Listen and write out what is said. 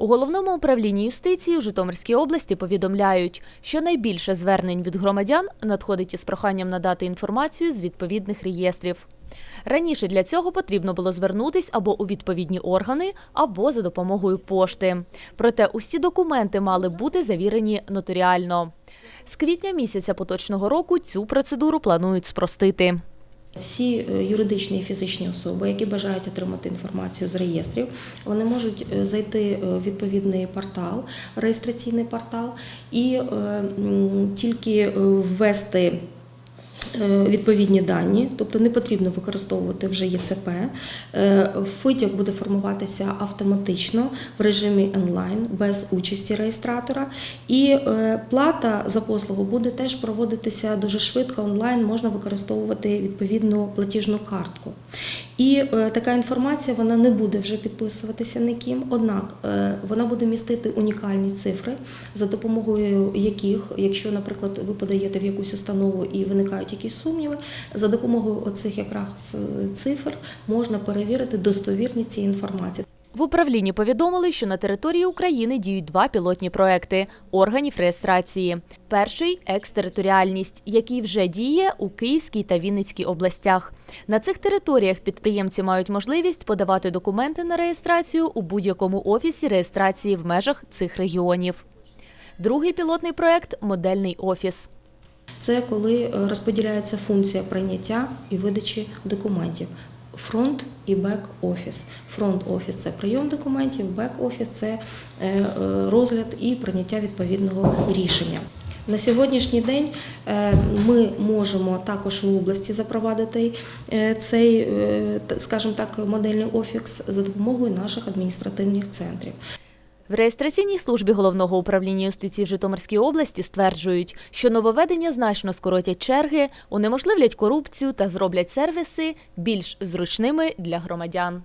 У головному управлінні юстиції у Житомирській області повідомляють, що найбільше звернень від громадян надходить із проханням надати інформацію з відповідних реєстрів. Раніше для цього потрібно було звернутись або у відповідні органи, або за допомогою пошти. Проте усі документи мали бути завірені нотаріально. З квітня місяця поточного року цю процедуру планують спростити. Всі е, юридичні і фізичні особи, які бажають отримати інформацію з реєстрів, вони можуть е, зайти е, в відповідний портал, реєстраційний портал, і тільки ввести. Е, Відповідні дані, тобто не потрібно використовувати вже ЄЦП. фитяк Витяг буде формуватися автоматично в режимі онлайн без участі реєстратора. І е, плата за послугу буде теж проводитися дуже швидко онлайн, можна використовувати відповідну платіжну картку. І е, така інформація вона не буде вже підписуватися ніким, однак е, вона буде містити унікальні цифри, за допомогою яких, якщо, наприклад, ви подаєте в якусь установу і виникають якісь сумніви, за допомогою оцих якраз е, цифр можна перевірити достовірність цієї інформації. В управлінні повідомили, що на території України діють два пілотні проекти органів реєстрації. Перший екстериторіальність, який вже діє у Київській та Вінницькій областях. На цих територіях підприємці мають можливість подавати документи на реєстрацію у будь-якому офісі реєстрації в межах цих регіонів. Другий пілотний проект модельний офіс. Це коли е, розподіляється функція прийняття і видачі документів. Фронт і бек-офіс. Фронт-офіс це прийом документів, бек-офіс це е, е, розгляд і прийняття відповідного рішення. На сьогоднішній день е, ми можемо також в області запровадити цей, скажімо так, модельний офіс за допомогою наших адміністративних центрів. В реєстраційній службі головного управління юстиції в Житомирській області стверджують, що нововведення значно скоротять черги, унеможливлять корупцію та зроблять сервіси більш зручними для громадян.